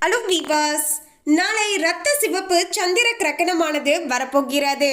A los vivas. நாளை ரத்த சிவப்பு சந்திர கிரகணமானது வரப்போகிறது.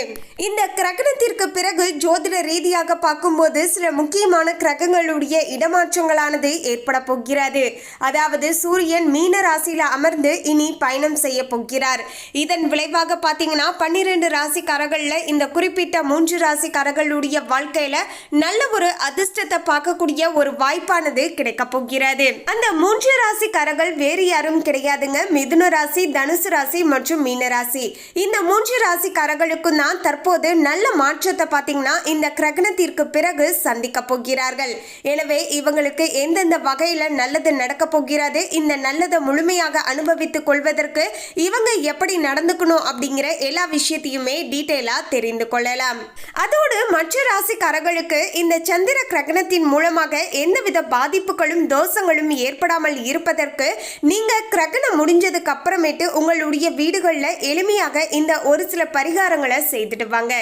இந்த கிரகணத்திற்கு பிறகு ஜோதிட ரீதியாக பார்க்கும்போது சில முக்கியமான கிரகங்களுடைய இடமாற்றங்களானது ஏற்பட போகிறது. அதாவது சூரியன் மீன ராசியில அமர்ந்து இனி பயணம் செய்ய போகிறார். இதன் விளைவாக பார்த்தீங்கன்னா பன்னிரெண்டு ராசிக்காரர்கள்ல இந்த குறிப்பிட்ட மூன்று ராசிக்காரர்களுடைய வாழ்க்கையில நல்ல ஒரு அதிர்ஷ்டத்தை பார்க்கக்கூடிய ஒரு வாய்ப்பானது கிடைக்க போகிறது. அந்த மூன்று ராசிக்காரர்கள் வேறு யாரும் கிடையாதுங்க. மிதுன ராசி தனுசு ராசி மற்றும் மீன ராசி. இந்த மூன்று ராசிக்காரர்களுக்கும் தான் தற்போது நல்ல மாற்றத்தை பார்த்தீங்கன்னா இந்த கிரகணத்திற்கு பிறகு சந்திக்க போகிறார்கள். எனவே இவங்களுக்கு எந்தெந்த வகையில் நல்லது நடக்க போகிறது இந்த நல்லதை முழுமையாக அனுபவித்துக் கொள்வதற்கு இவங்க எப்படி நடந்துக்கணும் அப்படிங்கிற எல்லா விஷயத்தையுமே டீட்டெயிலாக தெரிந்து கொள்ளலாம். அதோடு மற்ற ராசிக்காரர்களுக்கு இந்த சந்திர கிரகணத்தின் மூலமாக எந்தவித பாதிப்புகளும் தோஷங்களும் ஏற்படாமல் இருப்பதற்கு நீங்க கிரகணம் முடிஞ்சதுக்கு அப்புறமேட்டு உங்களுடைய வீடுகளில் எளிமையாக இந்த ஒரு சில பரிகாரங்களை செய்துட்டு வாங்க.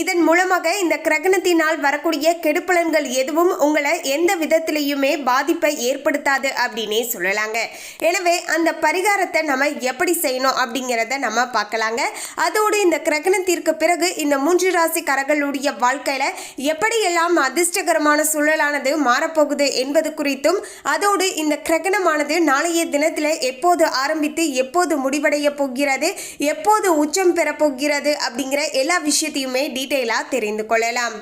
இதன் மூலமாக இந்த கிரகணத்தினால் வரக்கூடிய கெடுப்பலன்கள் எதுவும் உங்களை எந்த விதத்திலையுமே பாதிப்பை ஏற்படுத்தாது அப்படின்னே சொல்லலாங்க. எனவே அந்த பரிகாரத்தை நம்ம எப்படி செய்யணும் அப்படிங்கிறத நம்ம பார்க்கலாங்க. அதோடு இந்த கிரகணத்திற்கு பிறகு இந்த மூன்று ராசிக்காரர்களுடைய வாழ்க்கையில எப்படியெல்லாம் அதிர்ஷ்டகரமான சூழலானது மாறப்போகுது என்பது குறித்தும் அதோடு இந்த கிரகணமானது நாளைய தினத்தில் எப்போது ஆரம்பித்து எப்போது முடிவடைய போகிறது எப்போது உச்சம் பெறப்போகிறது அப்படிங்கிற எல்லா விஷயத்தையுமே டீட்டெயிலாக தெரிந்து கொள்ளலாம்.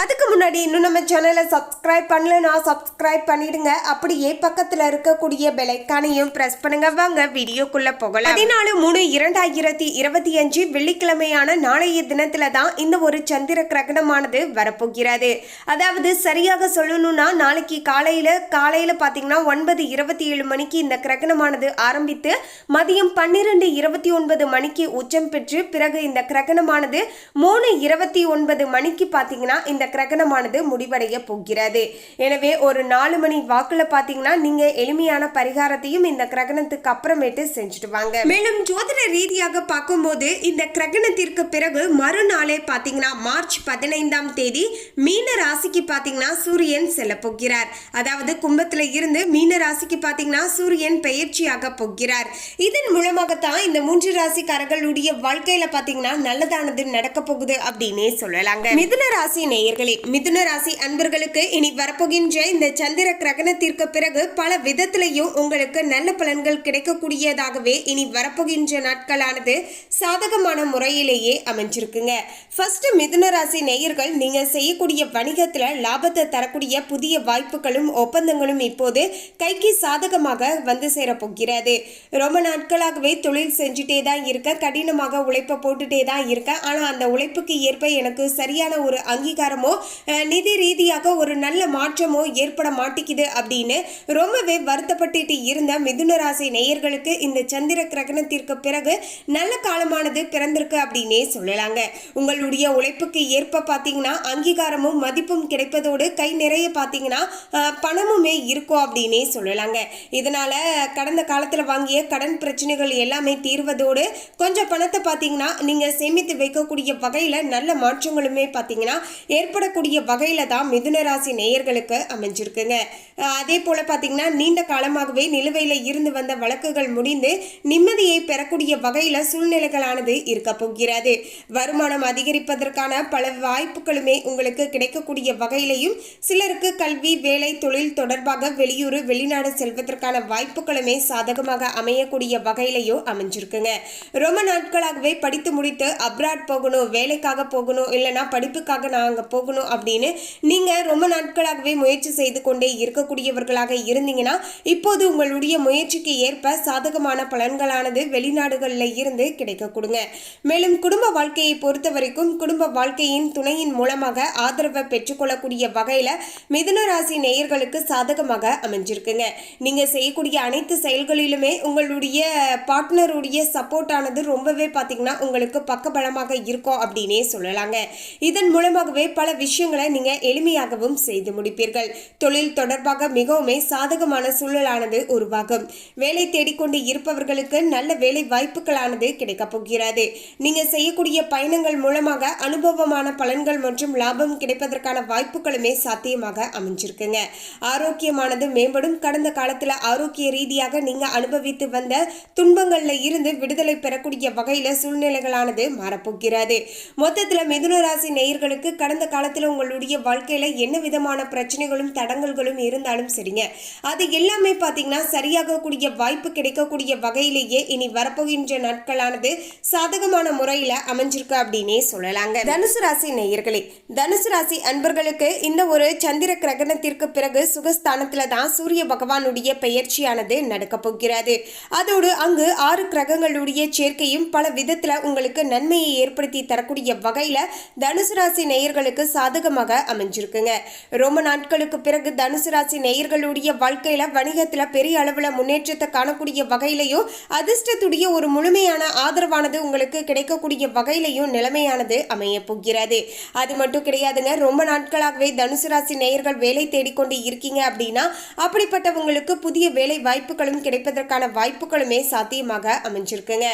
அதுக்கு முன்னாடி இன்னும் நம்ம சேனலை சப்ஸ்கிரைப் பண்ணலன்னா சப்ஸ்கிரைப் பண்ணிடுங்க. அப்படியே பக்கத்தில் இருக்கக்கூடிய பெலைக்கானையும் ப்ரெஸ் பண்ணுங்க. வாங்க வீடியோக்குள்ளே போகலாம். பதினாலு மூணு இரண்டாயிரத்தி இருபத்தி அஞ்சு வெள்ளிக்கிழமையான நாளைய தினத்தில் தான் இந்த ஒரு சந்திர கிரகணமானது வரப்போகிறது. அதாவது சரியாக சொல்லணும்னா நாளைக்கு காலையில் காலையில் பார்த்தீங்கன்னா ஒன்பது இருபத்தி ஏழு மணிக்கு இந்த கிரகணமானது ஆரம்பித்து மதியம் பன்னிரெண்டு இருபத்தி ஒன்பது மணிக்கு உச்சம் பெற்று பிறகு இந்த கிரகணமானது மூணு இருபத்தி ஒன்பது மணிக்கு பார்த்தீங்கன்னா இந்த கிரகணமானது முடிவடைய போகிறது. எனவே ஒரு நாலு மணி வாக்குல பாத்தீங்கன்னா நீங்க எளிமையான பரிகாரத்தையும் இந்த கிரகணத்துக்கு அப்புறமேட்டு செஞ்சுட்டு வாங்க. மேலும் ஜோதிட ரீதியாக பார்க்கும்போது இந்த கிரகணத்திற்கு பிறகு மறுநாளே பாத்தீங்கன்னா மார்ச் பதினைந்தாம் தேதி மீன ராசிக்கு பாத்தீங்கன்னா சூரியன் செல்ல போகிறார். அதாவது கும்பத்துல இருந்து மீன ராசிக்கு பாத்தீங்கன்னா சூரியன் பெயர்ச்சியாக போகிறார். இதன் மூலமாகத்தான் இந்த மூன்று ராசிக்காரர்களுடைய வாழ்க்கையில பாத்தீங்கன்னா நல்லதானது நடக்க போகுது அப்படின்னே சொல்லலாங்க. மிதுன ராசி நேயர்களே மிதுன ராசி அன்பர்களுக்கு இனி வரப்போகின்ற இந்த சந்திர கிரகணத்திற்கு பிறகு பல விதத்திலையும் உங்களுக்கு நல்ல பலன்கள் கிடைக்கக்கூடியதாகவே இனி வரப்போகின்ற நாட்களானது சாதகமான முறையிலேயே அமைஞ்சிருக்குங்க. ஃபர்ஸ்ட் மிதுன ராசி நேயர்கள் நீங்க செய்யக்கூடிய வணிகத்துல லாபத்தை தரக்கூடிய புதிய வாய்ப்புகளும் ஒப்பந்தங்களும் இப்போது கைக்கு சாதகமாக வந்து சேரப்போகிறது ரொம்ப நாட்களாகவே தொழில் செஞ்சுட்டே தான் இருக்க கடினமாக உழைப்பை போட்டுட்டே தான் இருக்க. ஆனா அந்த உழைப்புக்கு ஏற்ப எனக்கு சரியான ஒரு அங்கீகாரம் மாற்றமோ நிதி ரீதியாக ஒரு நல்ல மாற்றமோ ஏற்பட மாட்டேங்குது அப்படின்னு ரொம்பவே வருத்தப்பட்டுட்டு இருந்த மிதுன ராசி நேயர்களுக்கு இந்த சந்திர கிரகணத்திற்கு பிறகு நல்ல காலமானது பிறந்திருக்கு அப்படின்னே சொல்லலாங்க. உங்களுடைய உழைப்புக்கு ஏற்ப பார்த்தீங்கன்னா அங்கீகாரமும் மதிப்பும் கிடைப்பதோடு கை நிறைய பார்த்தீங்கன்னா பணமுமே இருக்கும் அப்படின்னே சொல்லலாங்க. இதனால கடந்த காலத்தில் வாங்கிய கடன் பிரச்சனைகள் எல்லாமே தீர்வதோடு கொஞ்சம் பணத்தை பார்த்தீங்கன்னா நீங்கள் சேமித்து வைக்கக்கூடிய வகையில் நல்ல மாற்றங்களுமே பார்த்தீங்கன்னா ஏற்படக்கூடிய வகையில் தான் மிதுன ராசி நேயர்களுக்கு அமைஞ்சிருக்குங்க. அதே போல் பார்த்தீங்கன்னா நீண்ட காலமாகவே நிலுவையில் இருந்து வந்த வழக்குகள் முடிந்து நிம்மதியை பெறக்கூடிய வகையில் சூழ்நிலைகளானது இருக்க போகிறது. வருமானம் அதிகரிப்பதற்கான பல வாய்ப்புகளுமே உங்களுக்கு கிடைக்கக்கூடிய வகையிலையும் சிலருக்கு கல்வி வேலை தொழில் தொடர்பாக வெளியூர் வெளிநாடு செல்வதற்கான வாய்ப்புகளுமே சாதகமாக அமையக்கூடிய வகையிலையும் அமைஞ்சிருக்குங்க. ரொம்ப நாட்களாகவே படித்து முடித்து அப்ராட் போகணும் வேலைக்காக போகணும் இல்லைன்னா படிப்புக்காக நான் அங்கே போகணும் அப்படின்னு நீங்கள் ரொம்ப நாட்களாகவே முயற்சி செய்து கொண்டே இருக்கக்கூடியவர்களாக இருந்தீங்கன்னா இப்போது உங்களுடைய முயற்சிக்கு ஏற்ப சாதகமான பலன்களானது வெளிநாடுகளில் இருந்து கிடைக்க கொடுங்க. மேலும் குடும்ப வாழ்க்கையை பொறுத்த வரைக்கும் குடும்ப வாழ்க்கையின் துணையின் மூலமாக ஆதரவை பெற்றுக்கொள்ளக்கூடிய வகையில் மிதுன ராசி நேயர்களுக்கு சாதகமாக அமைஞ்சிருக்குங்க. நீங்கள் செய்யக்கூடிய அனைத்து செயல்களிலுமே உங்களுடைய பார்ட்னருடைய சப்போர்ட் ஆனது ரொம்பவே பார்த்தீங்கன்னா உங்களுக்கு பக்கபலமாக இருக்கும் அப்படின்னே சொல்லலாங்க. இதன் மூலமாகவே பல விஷயங்களை நீங்க எளிமையாகவும் செய்து முடிப்பீர்கள். தொழில் தொடர்பாக மிகவுமே சாதகமான சூழலானது உருவாகும். வேலை தேடிக்கொண்டு இருப்பவர்களுக்கு நல்ல வேலை வாய்ப்புகளானது கிடைக்கப் போகிறது. நீங்க செய்யக்கூடிய பயணங்கள் மூலமாக அனுபவமான பலன்கள் மற்றும் லாபம் கிடைப்பதற்கான வாய்ப்புகளுமே சாத்தியமாக அமைஞ்சிருக்குங்க. ஆரோக்கியமானது மேம்படும். கடந்த காலத்துல ஆரோக்கிய ரீதியாக நீங்க அனுபவித்து வந்த துன்பங்கள்ல இருந்து விடுதலை பெறக்கூடிய வகையில சூழ்நிலைகளானது மாறப்போகிறது. மொத்தத்துல மிதுன ராசி நேயர்களுக்கு கடந்த கால காலத்தில் உங்களுடைய வாழ்க்கையில் என்ன விதமான பிரச்சனைகளும் தடங்கல்களும் இருந்தாலும் சரிங்க. அது எல்லாமே பார்த்தீங்கன்னா சரியாகக்கூடிய வாய்ப்பு கிடைக்கக்கூடிய வகையிலேயே இனி வரப்போகின்ற நாட்களானது சாதகமான முறையில் அமைஞ்சிருக்கு அப்படின்னே சொல்லலாங்க. தனுசு ராசி நேயர்களே தனுசு ராசி அன்பர்களுக்கு இந்த ஒரு சந்திர கிரகணத்திற்கு பிறகு சுகஸ்தானத்தில் தான் சூரிய பகவானுடைய பெயர்ச்சியானது நடக்கப் போகிறது. அதோடு அங்கு ஆறு கிரகங்களுடைய சேர்க்கையும் பல விதத்தில் உங்களுக்கு நன்மையை ஏற்படுத்தி தரக்கூடிய வகையில் தனுசு ராசி நேயர்களுக்கு சாதகமாக அமைஞ்சிருக்குங்க. ரொம்ப நாட்களுக்கு பிறகு தனுசு ராசி நேயர்களுடைய வாழ்க்கையில வணிகத்துல பெரிய அளவுல முன்னேற்றத்தை காணக்கூடிய வகையிலையும் அதிர்ஷ்டத்துடைய ஒரு முழுமையான ஆதரவானது உங்களுக்கு கிடைக்கக்கூடிய வகையிலையும் நிலைமையானது அமைய போகிறது. அது மட்டும் கிடையாதுங்க ரொம்ப நாட்களாகவே தனுசு ராசி நேயர்கள் வேலை தேடிக்கொண்டு இருக்கீங்க அப்படின்னா அப்படிப்பட்டவங்களுக்கு புதிய வேலை வாய்ப்புகளும் கிடைப்பதற்கான வாய்ப்புகளுமே சாத்தியமாக அமைஞ்சிருக்குங்க.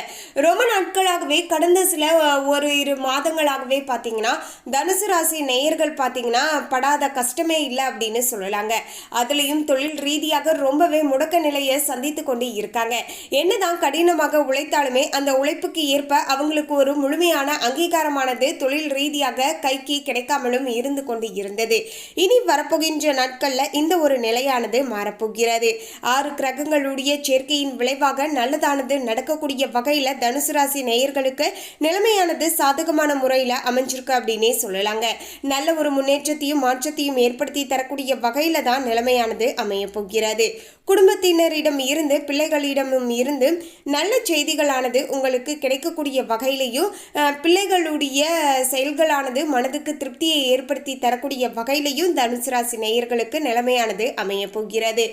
ரொம்ப நாட்களாகவே கடந்த சில ஒரு இரு மாதங்களாகவே பார்த்தீங்கன்னா தனுசு ராசி நேயர்கள் பார்த்தீங்கன்னா படாத கஷ்டமே இல்லை அப்படின்னு சொல்லலாங்க. அதுலேயும் தொழில் ரீதியாக ரொம்பவே முடக்க நிலையை சந்தித்து கொண்டு இருக்காங்க. என்னதான் கடினமாக உழைத்தாலுமே அந்த உழைப்புக்கு ஏற்ப அவங்களுக்கு ஒரு முழுமையான அங்கீகாரமானது தொழில் ரீதியாக கைக்கு கிடைக்காமலும் இருந்து கொண்டு இருந்தது. இனி வரப்போகின்ற நாட்களில் இந்த ஒரு நிலையானது மாறப்போகிறது. ஆறு கிரகங்களுடைய சேர்க்கையின் விளைவாக நல்லதானது நடக்கக்கூடிய வகையில் தனுசு ராசி நேயர்களுக்கு நிலைமையானது சாதகமான முறையில் அமைஞ்சிருக்கு அப்படின்னே சொல்லலாங்க. நல்ல ஒரு முன்னேற்றத்தையும் மாற்றத்தையும் ஏற்படுத்தி தரக்கூடிய வகையில தான் நிலைமையானது அமைய போகிறது. குடும்பத்தினரிடம் இருந்து பிள்ளைகளிடமும் இருந்து நல்ல செய்திகளானது உங்களுக்கு கிடைக்கக்கூடிய வகையிலையும் பிள்ளைகளுடைய செயல்களானது மனதுக்கு திருப்தியை ஏற்படுத்தி தரக்கூடிய வகையிலையும் தனுசு ராசி நேயர்களுக்கு நிலைமையானது அமைய போகிறது.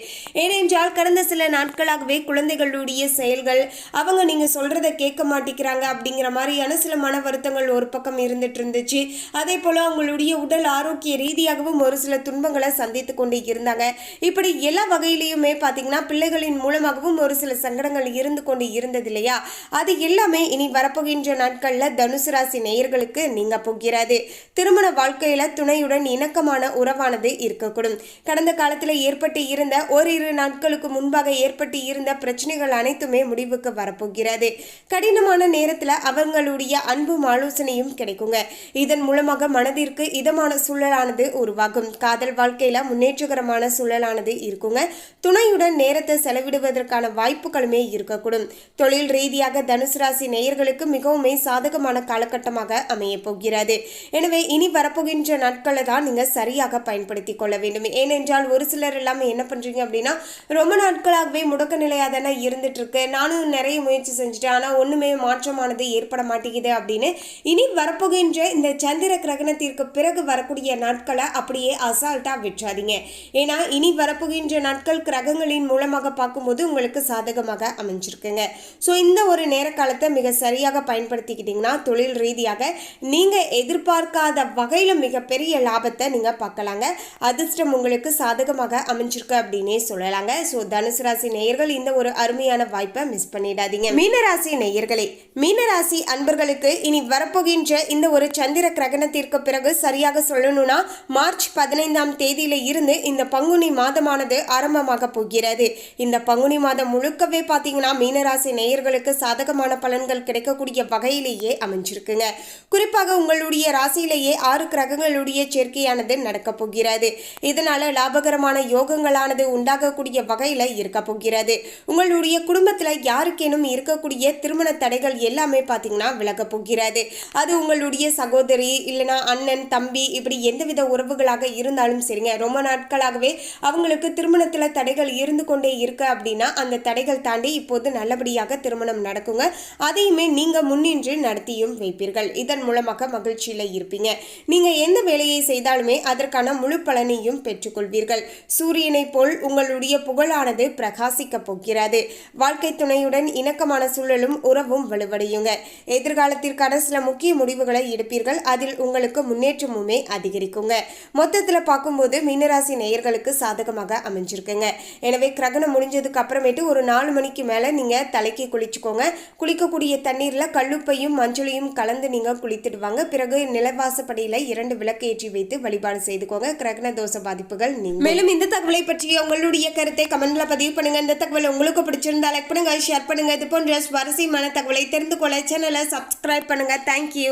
ஏனென்றால் கடந்த சில நாட்களாகவே குழந்தைகளுடைய செயல்கள் அவங்க நீங்க சொல்கிறத கேட்க மாட்டேங்கிறாங்க அப்படிங்கிற மாதிரியான சில மன வருத்தங்கள் ஒரு பக்கம் இருந்துட்டு இருந்துச்சு. அதே போல அவங்களுடைய உடல் ஆரோக்கிய ரீதியாகவும் ஒரு சில துன்பங்களை சந்தித்து கொண்டே இருந்தாங்க. இப்படி எல்லா வகையிலையுமே பார்த்தீங்கன்னா பிள்ளைகளின் மூலமாகவும் ஒரு சில சங்கடங்கள் இருந்து கொண்டு இருந்தது இல்லையா? அது எல்லாமே இனி வரப்போகின்ற நாட்களில் தனுசு ராசி நேயர்களுக்கு நீங்க போகிறது. திருமண வாழ்க்கையில துணையுடன் இணக்கமான உறவானது இருக்கக்கூடும். கடந்த காலத்தில் ஏற்பட்டு இருந்த ஓரிரு நாட்களுக்கு முன்பாக ஏற்பட்டு இருந்த பிரச்சனைகள் அனைத்துமே முடிவுக்கு வரப்போகிறது. கடினமான நேரத்தில் அவங்களுடைய அன்பும் ஆலோசனையும் கிடைக்குங்க. இதன் மூலமாக மனதிற்கு இதமான சூழலானது உருவாகும். காதல் வாழ்க்கையில முன்னேற்றகரமான சூழலானது இருக்குங்க. துணையுடன் நேரத்தை செலவிடுவதற்கான வாய்ப்புகளுமே இருக்கக்கூடும். தொழில் ரீதியாக தனுசு ராசி நேயர்களுக்கு மிகவுமே சாதகமான காலகட்டமாக அமைய போகிறது. எனவே இனி வரப்போகின்ற நாட்களை தான் நீங்க சரியாக பயன்படுத்தி கொள்ள வேண்டும். ஏனென்றால் ஒரு சிலர் எல்லாமே என்ன பண்றீங்க அப்படின்னா ரொம்ப நாட்களாகவே முடக்க நிலையாக தானே இருந்துட்டு இருக்கு. நானும் நிறைய முயற்சி செஞ்சுட்டேன். ஆனால் ஒண்ணுமே மாற்றமானது ஏற்பட மாட்டேங்குது அப்படின்னு இனி வரப்போகின்ற இந்த சந்திர கிரகணத்திற்கு பிறகு வரக்கூடிய நாட்களை அப்படியே அசால்ட்டாக விட்டுறாதீங்க. ஏன்னா இனி வரப்போகின்ற நாட்கள் கிரகங்களின் மூலமாக பார்க்கும்போது உங்களுக்கு சாதகமாக அமைஞ்சிருக்குங்க. ஸோ இந்த ஒரு நேர காலத்தை மிக சரியாக பயன்படுத்திக்கிட்டிங்கன்னா தொழில் ரீதியாக நீங்கள் எதிர்பார்க்காத வகையில் மிகப்பெரிய லாபத்தை நீங்கள் பார்க்கலாங்க. அதிர்ஷ்டம் உங்களுக்கு சாதகமாக அமைஞ்சிருக்கு அப்படின்னே சொல்லலாங்க. ஸோ தனுசு ராசி நேயர்கள் இந்த ஒரு அருமையான வாய்ப்பை மிஸ் பண்ணிடாதீங்க. மீனராசி நேயர்களே மீனராசி அன்பர்களுக்கு இனி வரப்போகின்ற இந்த ஒரு சந்திர கிரகணத்திற்கு பிறகு சரியாக சொல்லணும்னா மார்ச் பதினைந்தாம் தேதியில இருந்து இந்த பங்குனி மாதமானது ஆரம்பமாக போகிறது. இந்த பங்குனி மாதம் முழுக்கவே பார்த்தீங்கன்னா மீனராசி நேயர்களுக்கு சாதகமான பலன்கள் கிடைக்கக்கூடிய வகையிலேயே அமைஞ்சிருக்குங்க. குறிப்பாக உங்களுடைய ராசியிலேயே ஆறு கிரகங்களுடைய சேர்க்கையானது நடக்க போகிறது. இதனால லாபகரமான யோகங்களானது உண்டாகக்கூடிய வகையில் இருக்க போகிறது. உங்களுடைய குடும்பத்தில் யாருக்கேனும் இருக்கக்கூடிய திருமண தடைகள் எல்லாமே பார்த்தீங்கன்னா விலக போகிறது. அது உங்களுடைய சகோதரி இல்லைனா அண்ணன் தம்பி இப்படி எந்தவித உறவுகளாக இருந்தாலும் சரிங்க. ரொம்ப நாட்களாகவே அவங்களுக்கு திருமணத்தில் தடைகள் இருந்து கொண்டே இருக்கு அப்படின்னா அந்த தடைகள் தாண்டி இப்போது நல்லபடியாக திருமணம் நடக்குங்க. அதையுமே நீங்கள் முன்னின்று நடத்தியும் வைப்பீர்கள். இதன் மூலமாக மகிழ்ச்சியில் இருப்பீங்க. நீங்கள் எந்த வேலையை செய்தாலுமே அதற்கான முழு பலனையும் பெற்றுக்கொள்வீர்கள். சூரியனை போல் உங்களுடைய புகழானது பிரகாசிக்க போகிறது. வாழ்க்கை துணையுடன் இணக்கமான சூழலும் உறவும் வலுவடையுங்க. எதிர்காலத்திற்கான சில முக்கிய முடிவுகளை எடுப்பீர்கள். அதில் உங்களுக்கு முன்னேற்ற முன்னேற்றமுமே அதிகரிக்குங்க. மொத்தத்தில் பார்க்கும்போது மீனராசி நேயர்களுக்கு சாதகமாக அமைஞ்சிருக்குங்க. எனவே கிரகணம் முடிஞ்சதுக்கு அப்புறமேட்டு ஒரு நாலு மணிக்கு மேலே நீங்கள் தலைக்கு குளிச்சுக்கோங்க. குளிக்கக்கூடிய தண்ணீரில் கல்லுப்பையும் மஞ்சளையும் கலந்து நீங்கள் குளித்துடுவாங்க பிறகு நிலவாசப்படியில் இரண்டு விளக்கு ஏற்றி வைத்து வழிபாடு செய்துக்கோங்க. கிரகண தோஷ பாதிப்புகள் நீங்க மேலும் இந்த தகவலை பற்றி உங்களுடைய கருத்தை கமெண்ட்ல பதிவு பண்ணுங்க. இந்த தகவல் உங்களுக்கு பிடிச்சிருந்தா லைக் பண்ணுங்க ஷேர் பண்ணுங்க. இது போன்ற சுவாரஸ்யமான தகவலை தெரிந்து கொள்ள சேனலை சப்ஸ்கிரைப் பண்ணுங்க. தேங்க்யூ